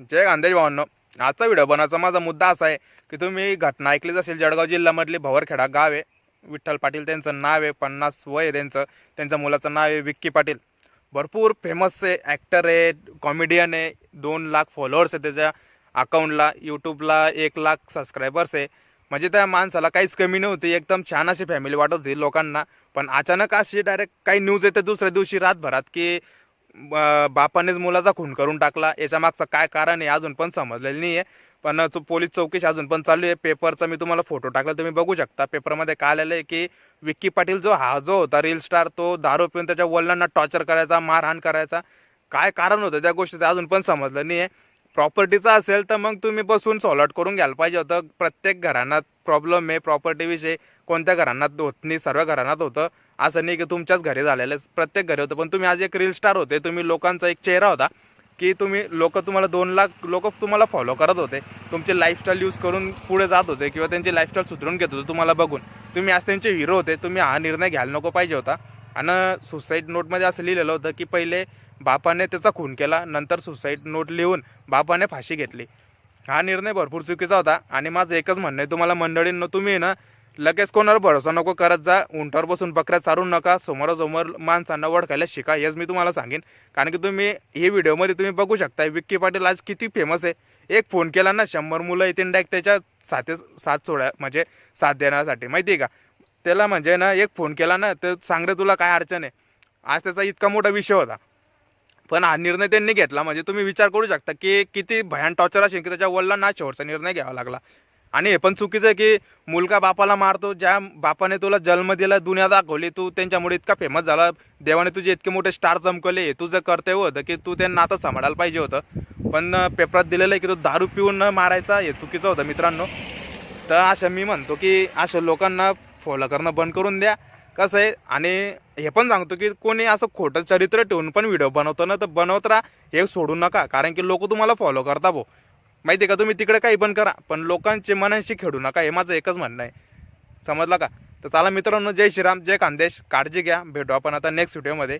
जय गांधेज भावांनो. आजचा व्हिडिओ बनवायचा माझा मुद्दा असा आहे की तुम्ही घटना ऐकलीच असेल जळगाव जिल्ह्यामधली भवरखेडा गाव आहे. विठ्ठल पाटील त्यांचं नाव आहे पन्नास वय आहे त्यांचं. त्यांच्या मुलाचं नाव आहे विक्की पाटील. भरपूर फेमस आहे ॲक्टर आहे कॉमेडियन आहे. दोन लाख फॉलोअर्स आहे त्याच्या अकाउंटला यूट्यूबला एक लाख सबस्क्रायबर्स आहे. म्हणजे त्या माणसाला काहीच कमी नव्हती एकदम छान अशी फॅमिली वाटत होती लोकांना. पण अचानक अशी डायरेक्ट काही न्यूज येते दुसऱ्या दिवशी रातभरात की बापानेच मुलाचा खून करून टाकला. याच्या मागचं काय कारण आहे अजून पण समजलेलं नाही आहे पण पोलीस चौकशी अजून पण चालू आहे. पेपरचा मी तुम्हाला फोटो टाकला तुम्ही बघू शकता. पेपरमध्ये काय आलेलं आहे की विक्की पाटील जो हा जो होता रील स्टार तो दारू पिऊन त्याच्या वडिलांना टॉर्चर करायचा मारहाण करायचा. काय कारण होतं त्या गोष्टीचं अजून पण समजलं नाही आहे प्रॉपर्टीचा असेल तर मग तुम्ही बसून सॉल्व आउट करून घ्यायला पाहिजे होतं. प्रत्येक घराण्यात प्रॉब्लेम आहे प्रॉपर्टीविषयी कोणत्या घराण्यात होत नाही सर्व घराण्यात होतं. असं नाही की तुमच्याच घरी झालेलं आहे. प्रत्येक घरी होतं. पण तुम्ही आज एक रील स्टार होते. तुम्ही लोकांचा एक चेहरा होता की तुम्ही लोक तुम्हाला दोन लाख लोक तुम्हाला फॉलो करत होते. तुमचे लाईफस्टाईल यूज करून पुढे जात होते किंवा त्यांची लाईफस्टाईल सुधारून घेत होते तुम्हाला बघून. तुम्ही आज त्यांचे हिरो होते. तुम्ही हा निर्णय घ्यायला नको पाहिजे होता. आणि सुसाईड नोटमध्ये असं लिहिलेलं होतं की पहिले बापाने त्याचा खून केला नंतर सुसाईड नोट लिहून बापाने फाशी घेतली. हा निर्णय भरपूर चुकीचा होता. आणि माझं एकच म्हणणं आहे तुम्हाला मंडळींना तुम्ही ना लगेच कोणावर भरोसा नको करत जा उंटावर बसून बकऱ्या चारू नका समोरासमोर माणसांना ओळखायला शिका हेच मी तुम्हाला सांगेन. कारण की तुम्ही हे व्हिडिओमध्ये तुम्ही बघू शकता विक्की पाटील आज किती फेमस आहे. एक फोन केला ना शंभर मुलं येतील डायरेक्ट त्याच्या साथे साथ सोडा म्हणजे साथ देण्यासाठी माहिती आहे का? त्याला म्हणजे ना एक फोन केला ना तर सांग रे तुला काय अडचण आहे. आज त्याचा इतका मोठा विषय होता. पण हा निर्णय त्यांनी घेतला म्हणजे तुम्ही विचार करू शकता की किती भयान टॉर्चर असेल की त्याच्या वडिलांना शेवटचा निर्णय घ्यावा लागला. आणि हे पण चुकीचं आहे की मुलगा बापाला मारतो ज्या बापाने तुला जन्म दिला दुनिया दाखवली तू त्यांच्यामुळे इतका फेमस झाला देवाने तुझे इतके मोठे स्टार चमकवले हे तुझं कर्तव्य होतं की तू त्यांना आता सांभाळायला पाहिजे होतं. पण पेपरात दिलेलं आहे की तो दारू पिऊन न मारायचा हे चुकीचं होतं मित्रांनो. तर अशा मी म्हणतो की अशा लोकांना फॉलो करणं बंद करून द्या. कसं आहे आणि हे पण सांगतो की कोणी असं खोटं चरित्र ठेवून पण व्हिडिओ बनवतो ना तर बनवत राहा हे सोडू नका. कारण की लोक तुम्हाला फॉलो करता भाऊ. माहिती आहे का तुम्ही तिकडे काही पण करा पण लोकांचे मनांशी खेळू नका हे माझं एकच म्हणणं आहे. समजलं का? तर चला मित्रांनो जय श्रीराम जय खानदेश काळजी घ्या भेटू आपण आता नेक्स्ट व्हिडिओमध्ये